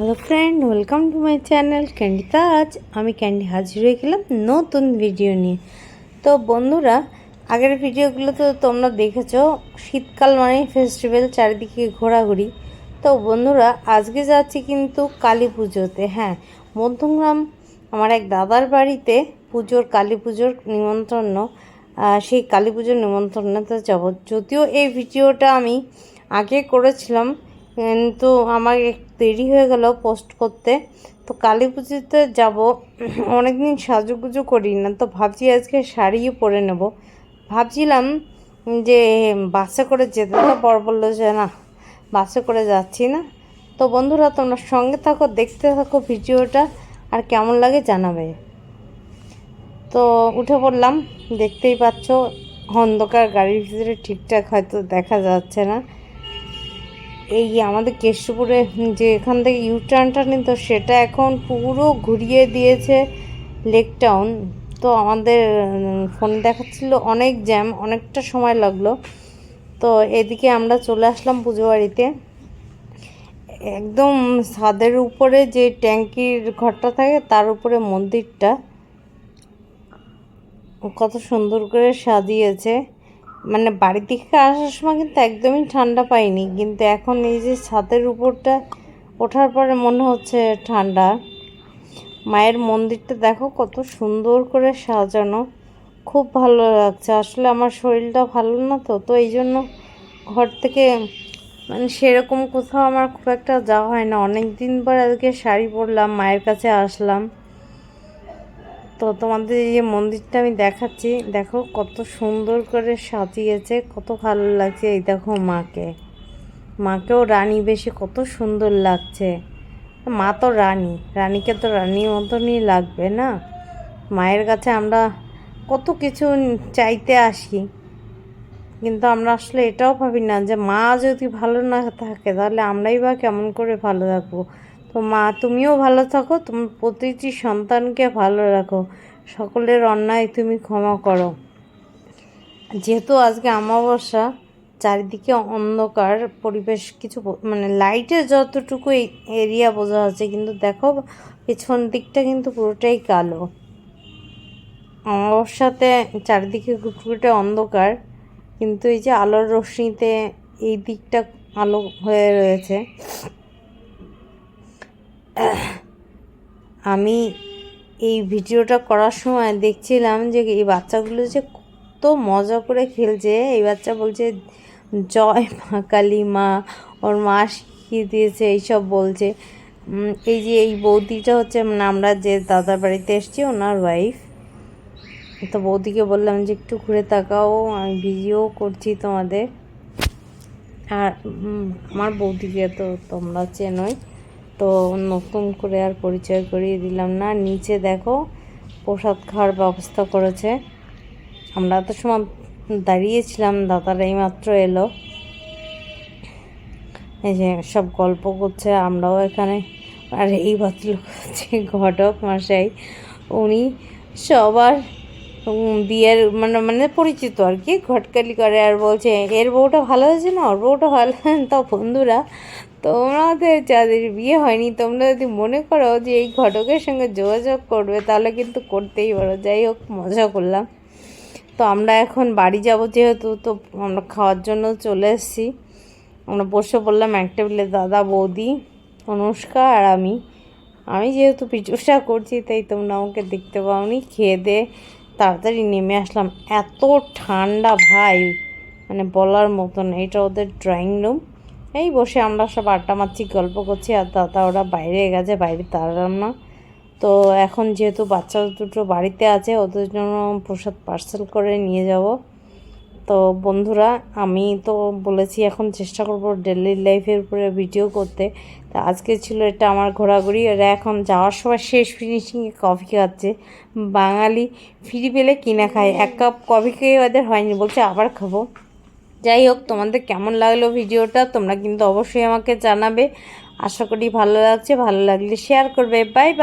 Hello friend welcome to my channel Candy Taj আমি Candy হাজির হয়ে গেলাম নতুন ভিডিও নিয়ে। তো বন্ধুরা, আগের ভিডিওগুলো তো তোমরা দেখেছ, শীতকাল মানেই ফেস্টিভ্যাল চারিদিকে ঘোরাঘুরি। তো বন্ধুরা, আজকে যাচ্ছি কিন্তু কালী পুজোতে হ্যাঁ। মধ্যমগ্রাম, আমার এক দাদার বাড়িতে পুজোর, কালী পুজোর নিমন্ত্রণ সেই কালী পুজোর নিমন্ত্রণে তো যাব। যদিও এই ভিডিওটা আমি আগে করেছিলাম কিন্তু আমার একটু দেরি হয়ে গেল পোস্ট করতে। তো কালী পুজোতে যাব। অনেকদিন সাজুগুজু করি না তো ভাবছি আজকে শাড়িও পরে নেব। ভাবছিলাম যে বাসে করে যেতে তো পর বলল যে না, বাসে করে যাচ্ছি না। তো বন্ধুরা, তোমরা সঙ্গে থাকো, দেখতে থাকো ভিডিওটা, আর কেমন লাগে জানাবে। তো উঠে পড়লাম, দেখতেই পাচ্ছ, অন্ধকার, গাড়ির ভিতরে ঠিকঠাক হয়তো দেখা যাচ্ছে না। এই আমাদের কেষ্টপুরে যে এখান থেকে ইউটার্নটা নিত সেটা এখন পুরো ঘুরিয়ে দিয়েছে লেক টাউন তো আমাদের ফোনে দেখাচ্ছিল অনেক জ্যাম অনেকটা সময় লাগল। তো এদিকে আমরা চলে আসলাম পুজো বাড়িতে। একদম ছাদের উপরে যে ট্যাঙ্কির ঘরটা থাকে, তার উপরে মন্দিরটা। কত সুন্দর করে সাজিয়েছে। মানে বাড়ির থেকে আসার সময় কিন্তু একদমই ঠান্ডা পাইনি। কিন্তু এখন এই যে ছাদের উপরটা ওঠার পরে মনে হচ্ছে ঠান্ডা। মায়ের মন্দিরটা দেখো কত সুন্দর করে সাজানো। খুব ভালো লাগছে। আসলে আমার শরীরটা ভালো না তো তো এই জন্য ঘর থেকে মানে সেরকম কোথাও আমার খুব একটা যাওয়া হয় না। অনেক দিন পর আজকে শাড়ি পরলাম, মায়ের কাছে আসলাম। তো তোমাদের এই যে মন্দিরটা আমি দেখাচ্ছি, দেখো কত সুন্দর করে সাজিয়েছে, কত ভালো লাগছে এই দেখো মাকে। মাকেও রানী বেশি কত সুন্দর লাগছে। মা তো রানী, রানীকে তো রানীর মতনই লাগবে না? মায়ের কাছে আমরা কত কিছু চাইতে আসি, কিন্তু আমরা আসলে এটাও ভাবি না যে মা যদি ভালো না থাকে, তাহলে আমরাই বা কেমন করে ভালো থাকব? তো মা, তুমিও ভালো থাকো, তোমার প্রতিটি সন্তানকে ভালো রাখো। সকলের অন্যায় তুমি ক্ষমা করো। যেহেতু আজকে অমাবস্যা, চারিদিকে অন্ধকার, পরিবেশ কিছু মানে লাইটের যতটুকু এরিয়া বোঝা যাচ্ছে, কিন্তু দেখো পেছন দিকটা কিন্তু পুরোটাই কালো। অমাবস্যাতে চারিদিকে ঘুটঘুটে অন্ধকার, কিন্তু এই যে আলোর রশ্মিতে এই দিকটা আলো হয়ে রয়েছে। আমি এই ভিডিওটা করার সময় দেখছিলাম যে এই বাচ্চাগুলো যে কত মজা করে খেলছে। এই বাচ্চা বলছে, জয় মা কালী মা, ওর মা শিখিয়ে দিয়েছে, এইসব বলছে। এই যে এই বৌদিটা হচ্ছে মানে আমরা যে দাদার বাড়িতে এসছি, ওনার ওয়াইফ তো বৌদিকে বললাম যে, একটু ঘুরে তাকাও, আমি ভিডিও করছি তোমাদের। আর আমার বৌদিকে তো তোমরা চেনোই। তো নতুন করে আর পরিচয় করিয়ে দিলাম না। নিচে দেখো প্রসাদ খাওয়ার ব্যবস্থা করেছে। আমরা তো সময় দাঁড়িয়েছিলাম, দাদারা এইমাত্র এলো। এই যে সব গল্প করছে, আমরাও এখানে। আর এই ভদ্রলোক হচ্ছে ঘটক মশাই। উনি সবার বিয়ের মানে মানে পরিচিত আর কি, ঘটকালি করে আর বলছে, এর বউটা ভালো হয়েছে না? ওর বউটা ভালো তো বন্ধুরা তোমাদের যাদের বিয়ে হয়নি, তোমরা যদি মনে করো যে এই ঘটকের সঙ্গে যোগাযোগ করবে, তাহলে কিন্তু করতেই পারো। যাই হোক, মজা করলাম। তো আমরা এখন বাড়ি যাব যেহেতু, তো আমরা খাওয়ার জন্য চলে এসেছি। আমরা বসে পড়লাম এক টেবিলে, দাদা, বৌদি, অনুষ্কা আর আমি। আমি যেহেতু পিচুসা করছি, তাই তোমরা আমাকে দেখতে পাওনি। খেয়ে দিয়ে তাড়াতাড়ি নেমে আসলাম। এত ঠান্ডা, ভাই। মানে বলার মতন এটা ওদের ড্রয়িং রুম। এই বসে আমরা সব আড্ডা মারছি, গল্প করছি, আর দাদা ওরা বাইরে গেছে, বাইরে তাড়ালাম না। তো এখন যেহেতু বাচ্চা দুটো বাড়িতে আছে, ওদের জন্য প্রসাদ পার্সেল করে নিয়ে যাব। তো বন্ধুরা, আমি তো বলেছি এখন চেষ্টা করব ডেলি লাইফের উপরে ভিডিও করতে। তো আজকে ছিল এটা আমার ঘোরাঘুরি এরা এখন যাওয়ার সময় শেষ ফিনিশিংয়ে কফি খাচ্ছে। বাঙালি ফ্রি পেলে কিনা খায়, এক কাপ কফি খেয়ে ওদের হয়নি, বলছে আবার খাব। যাই হোক, তোমাদের কেমন লাগল ভিডিওটা তোমরা কিন্তু অবশ্যই আমাকে জানাবে। আশা করি ভালো লাগছে, ভালো লাগলে শেয়ার করবে। Bye bye